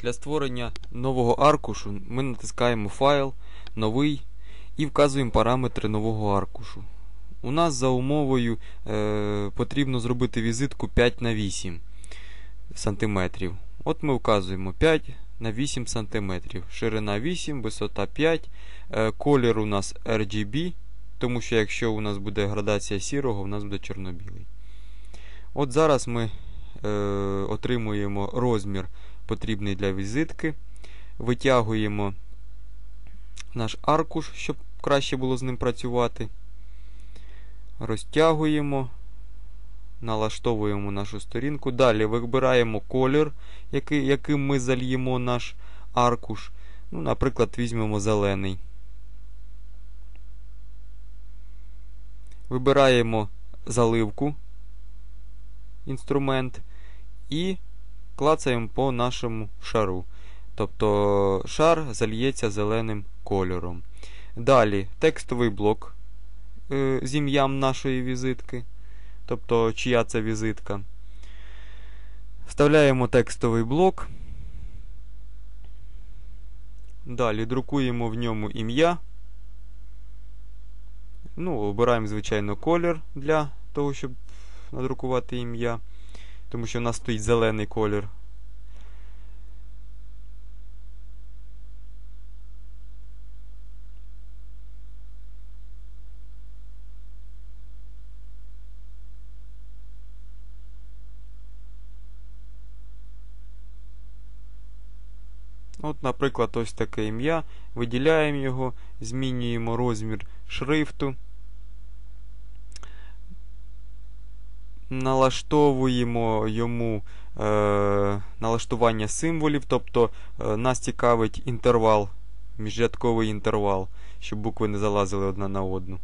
Для створення нового аркушу ми натискаємо файл, новий і вказуємо параметри нового аркушу. У нас за умовою е, потрібно зробити візитку 5 на 8 см. От ми вказуємо 5 на 8 см. Ширина 8, висота 5, е, колір у нас RGB, тому що якщо у нас буде градація сірого, у нас буде чорно-білий. От зараз ми е, отримуємо розмір потрібний для візитки. Витягуємо наш аркуш, щоб краще було з ним працювати. Розтягуємо, налаштовуємо нашу сторінку. Далі вибираємо колір, який, яким ми зальємо наш аркуш. Ну, Наприклад, візьмемо зелений. Вибираємо заливку, інструмент і клацаємо по нашому шару. Тобто шар зальється зеленим кольором. Далі текстовий блок е, з ім'ям нашої візитки. Тобто, чия це візитка. Вставляємо текстовий блок. Далі друкуємо в ньому ім'я. Ну, Обираємо, звичайно, колір для того, щоб надрукувати ім'я. Тому що у нас стоїть зелений колір. От, Наприклад, ось таке ім'я. Виділяємо його, змінюємо розмір шрифту. Налаштовуємо йому е, налаштування символів, тобто е, нас цікавить інтервал, міжрядковий інтервал, щоб букви не залазили одна на одну.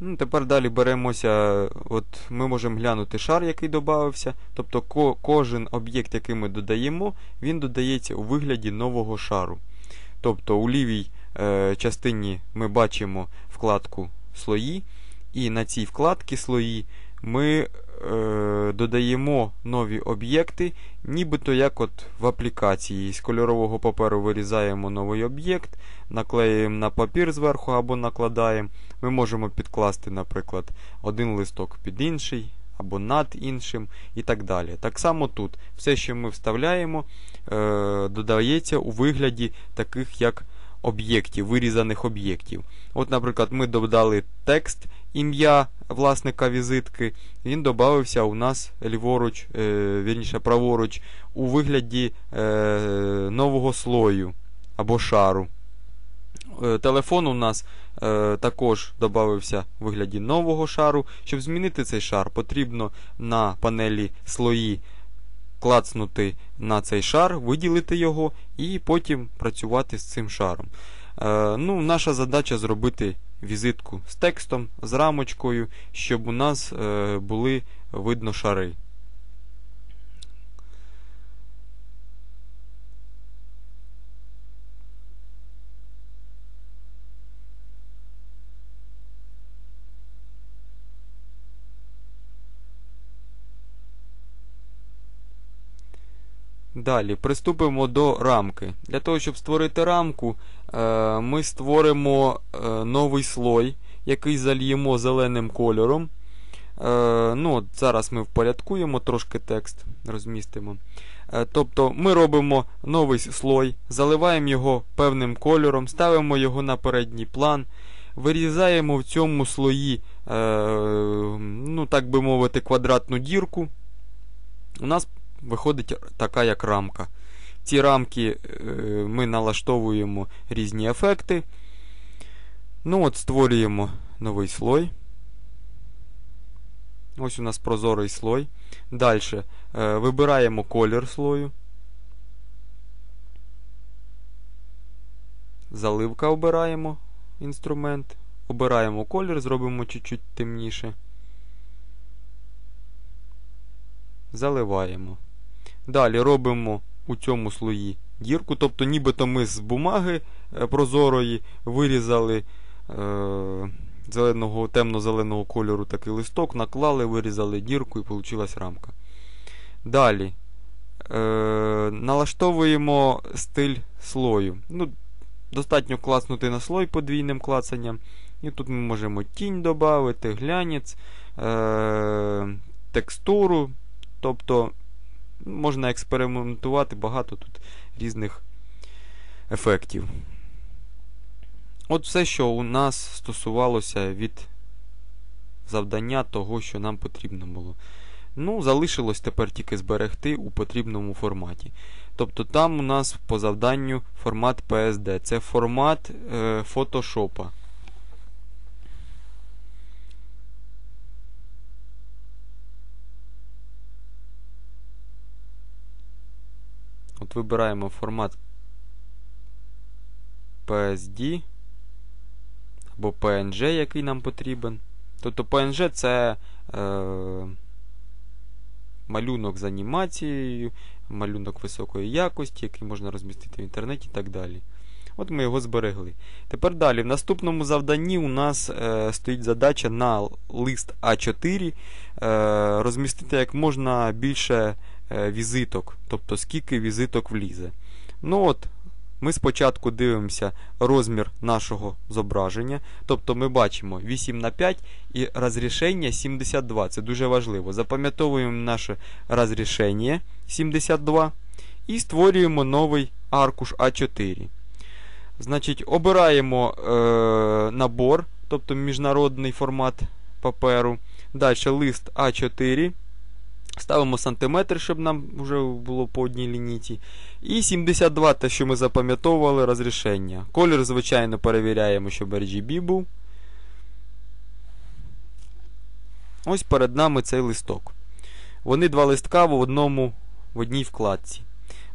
Ну, Тепер далі беремося, от ми можемо глянути шар, який додався. Тобто ко кожен об'єкт, який ми додаємо, він додається у вигляді нового шару. Тобто у лівій частині ми бачимо вкладку слої, і на цій вкладці слої ми е, додаємо нові об'єкти, нібито як от в аплікації. З кольорового паперу вирізаємо новий об'єкт, наклеюємо на папір зверху або накладаємо. Ми можемо підкласти, наприклад, один листок під інший. Або над іншим і так далі. Так само тут все, що ми вставляємо, е, додається у вигляді таких як об'єктів, вирізаних об'єктів. От, Наприклад, ми додали текст, ім'я власника візитки, він додався у нас ліворуч, е, вірніше праворуч, у вигляді е, нового слою або шару. Е, телефон у нас е, також додався у вигляді нового шару. Щоб змінити цей шар, потрібно на панелі слої клацнути на цей шар, виділити його і потім працювати з цим шаром. Е, ну, Наша задача зробити візитку з текстом, з рамочкою, щоб у нас е, були видно шари. Далі приступимо до рамки. Для того, щоб створити рамку, е, ми створимо е, новий слой, який зальємо зеленим кольором. Е, ну, Зараз ми впорядкуємо трошки текст, розмістимо. Тобто ми робимо новий слой, заливаємо його певним кольором, ставимо його на передній план, вирізаємо в цьому слої, ну, так би мовити, квадратну дірку. У нас виходить така як рамка. Ці рамки е, ми налаштовуємо різні ефекти. Ну от Створюємо новий слой. Ось у нас прозорий слой. Далі е, вибираємо колір слою. Заливка обираємо інструмент. Обираємо колір, зробимо чуть-чуть темніше. Заливаємо. Далі робимо у цьому слої дірку, тобто нібито ми з бумаги е, прозорої вирізали е, зеленого, темно-зеленого кольору такий листок, наклали, вирізали дірку і вийшла рамка. Далі е, налаштовуємо стиль слою. Ну, Достатньо класнути на слой подвійним клацанням. І тут ми можемо тінь додати, глянець, е, текстуру. Тобто можна експериментувати багато тут різних ефектів. От все, що у нас стосувалося від завдання того, що нам потрібно було. Ну, залишилось тепер тільки зберегти у потрібному форматі. Тобто там у нас по завданню формат PSD. Це формат е, фотошопа. От вибираємо формат PSD або PNG, який нам потрібен. Тобто PNG це е, малюнок з анімацією, малюнок високої якості, який можна розмістити в інтернеті і так далі. От ми його зберегли. Тепер далі. В наступному завданні у нас е, стоїть задача на лист А4 е, розмістити як можна більше візиток, тобто скільки візиток влізе. Ну от, Ми спочатку дивимося розмір нашого зображення. Тобто ми бачимо 8 на 5 і розрішення 72. Це дуже важливо. Запам'ятовуємо наше розрішення 72 і створюємо новий аркуш А4. Значить, Обираємо е, набор, тобто міжнародний формат паперу. Далі лист А4. Ставимо сантиметр, щоб нам вже було по одній лінійці. І 72, те, що ми запам'ятовували, розрішення. Колір, звичайно, перевіряємо, щоб RGB був. Ось перед нами цей листок. Вони два листка в одному, в одній вкладці.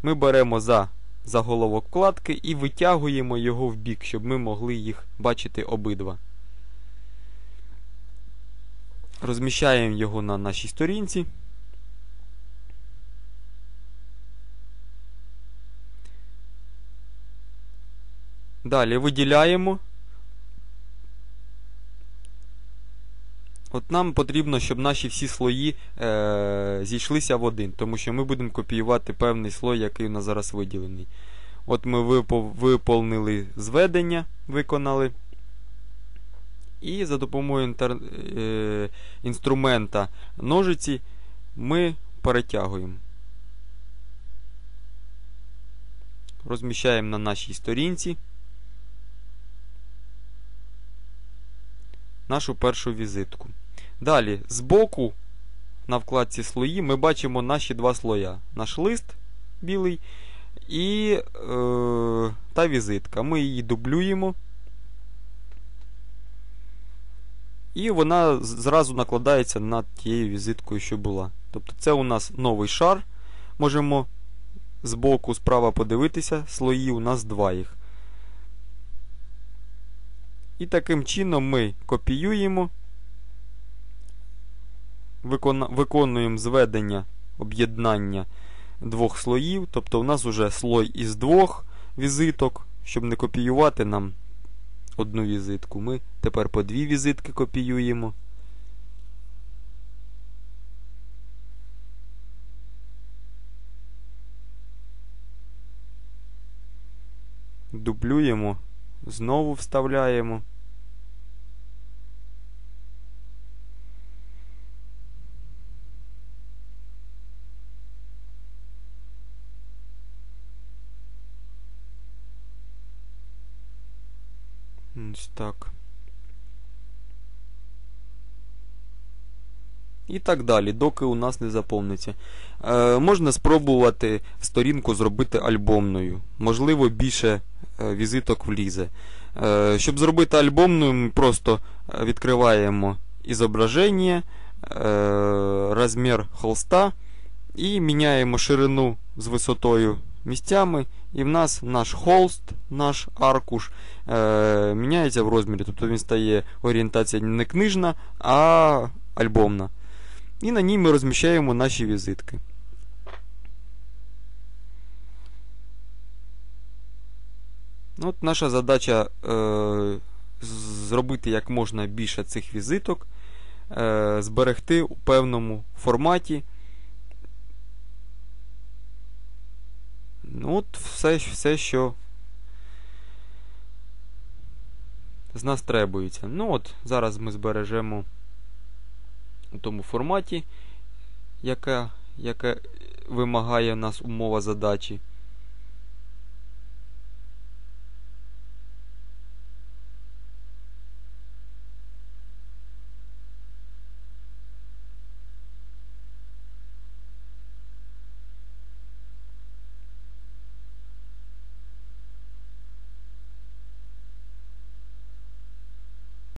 Ми беремо за заголовок вкладки і витягуємо його в бік, щоб ми могли їх бачити обидва. Розміщаємо його на нашій сторінці. Далі виділяємо. От Нам потрібно, щоб наші всі слої е, зійшлися в один, тому що ми будемо копіювати певний слой, який у нас зараз виділений. От ми виповнили зведення, виконали. І за допомогою інтер... е, інструмента ножиці ми перетягуємо. Розміщаємо на нашій сторінці. Нашу першу візитку. Далі, збоку на вкладці слої ми бачимо наші два слоя. Наш лист білий і е, та візитка. Ми її дублюємо. І вона зразу накладається над тією візиткою, що була. Тобто це у нас новий шар. Можемо збоку справа подивитися, слої у нас два їх. І таким чином ми копіюємо, виконуємо зведення об'єднання двох слоїв. Тобто у нас вже слой із двох візиток. Щоб не копіювати нам одну візитку, ми тепер по дві візитки копіюємо. Дублюємо, знову вставляємо. Ось так. І так далі, доки у нас не заповниться. Е, Можна спробувати сторінку зробити альбомною. Можливо, більше е, візиток влізе. Е, Щоб зробити альбомною, ми просто е, відкриваємо ізображення, е, розмір холста і міняємо ширину з висотою місцями. І в нас наш холст, наш аркуш е, міняється в розмірі. Тобто він стає орієнтація не книжна, а альбомна. І на ній ми розміщаємо наші візитки. От Наша задача е, зробити як можна більше цих візиток, е, зберегти у певному форматі. Ну, от все, все, що з нас требується. Ну от, зараз ми збережемо у тому форматі, яке, яке вимагає нас умова задачі.